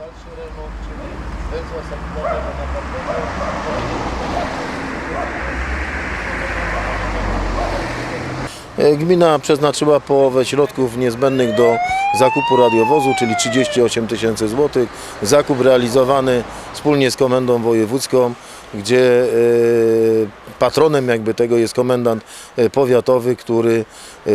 Дальше ремонт, везва се на Gmina przeznaczyła połowę środków niezbędnych do zakupu radiowozu, czyli 38 tysięcy złotych. Zakup realizowany wspólnie z Komendą Wojewódzką, gdzie e, patronem jakby tego jest komendant e, powiatowy, który e,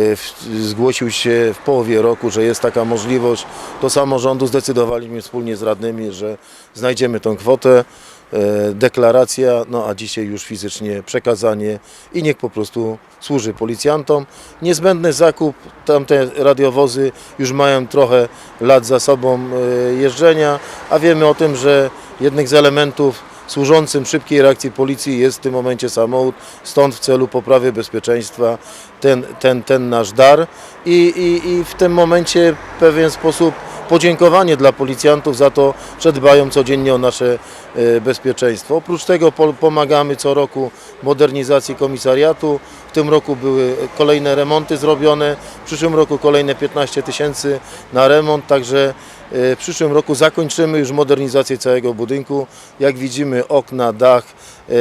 zgłosił się w połowie roku, że jest taka możliwość. Do samorządu zdecydowaliśmy wspólnie z radnymi, że znajdziemy tą kwotę e, deklaracja, no a dzisiaj już fizycznie przekazanie i niech po prostu służy policjantom. Niezbędny zakup, tamte radiowozy już mają trochę lat za sobą e, jeżdżenia, a wiemy o tym, że jednym z elementów służącym szybkiej reakcji policji jest w tym momencie samochód, stąd w celu poprawy bezpieczeństwa ten, ten, ten nasz dar i, i, i w tym momencie w pewien sposób podziękowanie dla policjantów za to, że dbają codziennie o nasze e, bezpieczeństwo. Oprócz tego po- pomagamy co roku modernizacji komisariatu. W tym roku były kolejne remonty zrobione, w przyszłym roku kolejne 15 tysięcy na remont, także w przyszłym roku zakończymy już modernizację całego budynku. Jak widzimy okna, dach e,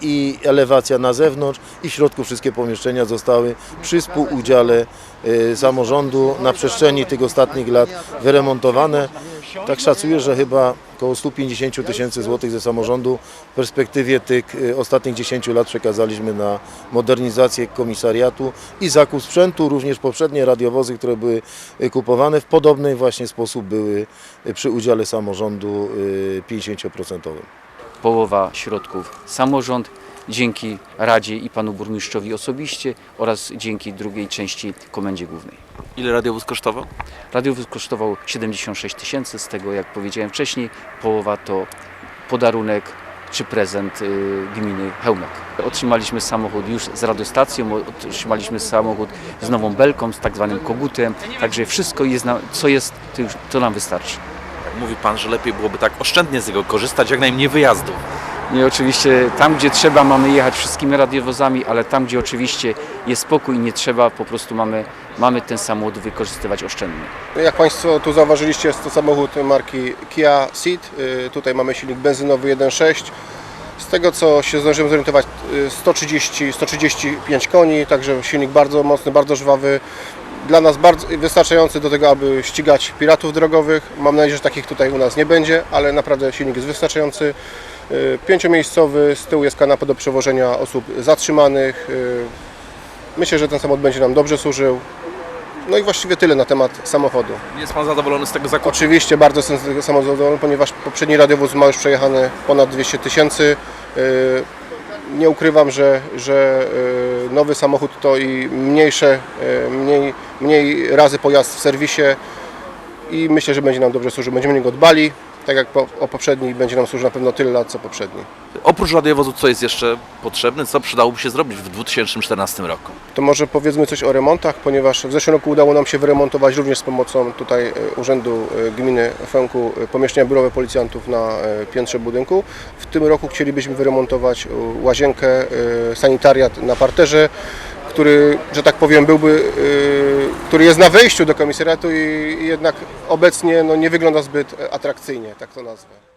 i elewacja na zewnątrz i w środku wszystkie pomieszczenia zostały przy współudziale e, samorządu na przestrzeni tych ostatnich lat wyremontowane. Tak szacuję, że chyba około 150 tysięcy złotych ze samorządu w perspektywie tych e, ostatnich 10 lat przekazaliśmy na modernizację komisariatu i zakup sprzętu. Również poprzednie radiowozy, które były e, kupowane w podobny właśnie sposób były e, przy udziale samorządu e, 50%. połowa środków samorząd, dzięki Radzie i Panu Burmistrzowi osobiście oraz dzięki drugiej części Komendzie Głównej. Ile radiowóz kosztował? Radiowóz kosztował 76 tysięcy, z tego jak powiedziałem wcześniej, połowa to podarunek czy prezent y, gminy Hełmek. Otrzymaliśmy samochód już z radiostacją, otrzymaliśmy samochód z nową belką, z tak zwanym kogutem, także wszystko jest, co jest, to, już, to nam wystarczy. Mówi Pan, że lepiej byłoby tak oszczędnie z niego korzystać, jak najmniej wyjazdów. I oczywiście tam, gdzie trzeba, mamy jechać wszystkimi radiowozami, ale tam, gdzie oczywiście jest spokój i nie trzeba, po prostu mamy, mamy ten samochód wykorzystywać oszczędnie. Jak Państwo tu zauważyliście, jest to samochód marki Kia Ceed. Y, Tutaj mamy silnik benzynowy 1.6. Z tego co się zdążyłem zorientować, y, 130-135 koni, także silnik bardzo mocny, bardzo żwawy. Dla nas bardzo wystarczający do tego, aby ścigać piratów drogowych. Mam nadzieję, że takich tutaj u nas nie będzie, ale naprawdę silnik jest wystarczający. Y, Pięciomiejscowy, z tyłu jest kanapa do przewożenia osób zatrzymanych. Y, Myślę, że ten samochód będzie nam dobrze służył. No i właściwie tyle na temat samochodu. Jest Pan zadowolony z tego zakupu? Oczywiście bardzo jestem z tego samochodu zadowolony, ponieważ poprzedni radiowóz ma już przejechane ponad 200 tysięcy. Nie ukrywam, że, że yy, nowy samochód to i mniejsze, yy, mniej, mniej razy pojazd w serwisie i myślę, że będzie nam dobrze służył. Będziemy niego dbali, tak jak po, o poprzedni będzie nam służył na pewno tyle lat co poprzedni. Oprócz radiowozu, co jest jeszcze potrzebne, co przydałoby się zrobić w 2014 roku? To może powiedzmy coś o remontach, ponieważ w zeszłym roku udało nam się wyremontować również z pomocą tutaj e, Urzędu e, Gminy Fęku e, pomieszczenia biurowe policjantów na piętrze budynku. W tym roku chcielibyśmy wyremontować łazienkę, sanitariat na parterze, który, że tak powiem, byłby, który jest na wejściu do komisariatu i jednak obecnie no, nie wygląda zbyt atrakcyjnie, tak to nazwę.